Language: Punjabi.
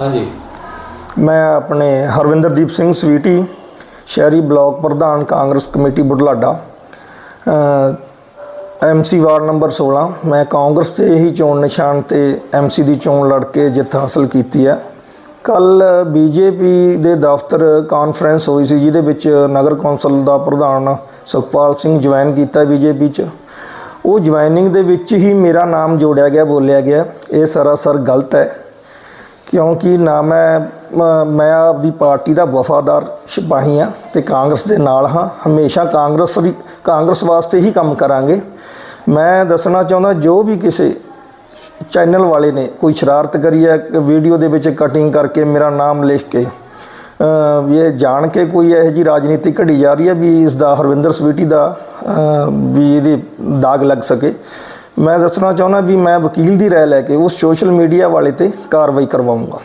ਹਾਂਜੀ। ਮੈਂ ਆਪਣੇ ਹਰਵਿੰਦਰਦੀਪ ਸਿੰਘ ਸਵੀਟੀ ਸ਼ਹਿਰੀ ਬਲਾਕ ਪ੍ਰਧਾਨ Congress committee Budhlada. MC ward number 16 ਮੈਂ ਕਾਂਗਰਸ ਤੇ ਹੀ ਚੋਣ ਨਿਸ਼ਾਨ ਤੇ ਐਮਸੀ ਦੀ ਚੋਣ ਲੜ ਕੇ ਜਿੱਤ ਹਾਸਲ ਕੀਤੀ ਹੈ। ਕੱਲ ਬੀਜੇਪੀ ਦੇ ਦਫ਼ਤਰ ਕਾਨਫਰੰਸ ਹੋਈ ਸੀ, ਜਿਹਦੇ ਵਿੱਚ ਨਗਰ ਕੌਂਸਲ ਦਾ ਪ੍ਰਧਾਨ ਸੁਖਪਾਲ ਸਿੰਘ ਜੁਆਇਨ ਕੀਤਾ ਬੀਜੇਪੀ 'ਚ। ਉਹ ਜੁਆਇਨਿੰਗ ਦੇ ਵਿੱਚ ਹੀ ਮੇਰਾ ਨਾਮ ਜੋੜਿਆ ਗਿਆ, ਬੋਲਿਆ ਗਿਆ। ਇਹ ਸਰਾਸਰ ਗਲਤ ਹੈ, ਕਿਉਂਕਿ ਨਾ ਮੈਂ ਮ- ਮੈਂ ਆਪਦੀ ਪਾਰਟੀ ਦਾ ਵਫਾਦਾਰ ਸਿਪਾਹੀ ਹਾਂ ਤੇ ਕਾਂਗਰਸ ਦੇ ਨਾਲ ਹਾਂ। ਹਮੇਸ਼ਾ ਕਾਂਗਰਸ ਵੀ, ਕਾਂਗਰਸ ਵਾਸਤੇ ਹੀ ਕੰਮ ਕਰਾਂਗੇ। ਮੈਂ ਦੱਸਣਾ ਚਾਹੁੰਦਾ, ਜੋ ਵੀ ਕਿਸੇ ਚੈਨਲ ਵਾਲੇ ਨੇ ਕੋਈ ਸ਼ਰਾਰਤ ਕਰੀ ਹੈ, ਵੀਡੀਓ ਦੇ ਵਿੱਚ ਕਟਿੰਗ ਕਰਕੇ ਮੇਰਾ ਨਾਮ ਲਿਖ ਕੇ ਵੀ ਇਹ ਜਾਣ ਕੇ ਕੋਈ ਇਹੋ ਜੀ ਰਾਜਨੀਤੀ ਘੜੀ ਜਾ ਰਹੀ ਹੈ ਵੀ ਇਸ ਦਾ ਹਰਵਿੰਦਰ ਸਵੀਟੀ ਦਾ ਵੀ ਇਹਦੇ ਦਾਗ ਲੱਗ ਸਕੇ। ਮੈਂ ਦੱਸਣਾ ਚਾਹੁੰਦਾ ਵੀ ਮੈਂ ਵਕੀਲ ਦੀ ਰਾਏ ਲੈ ਕੇ ਉਸ ਸੋਸ਼ਲ ਮੀਡੀਆ ਵਾਲੇ ਤੇ ਕਾਰਵਾਈ ਕਰਵਾਉਂਗਾ।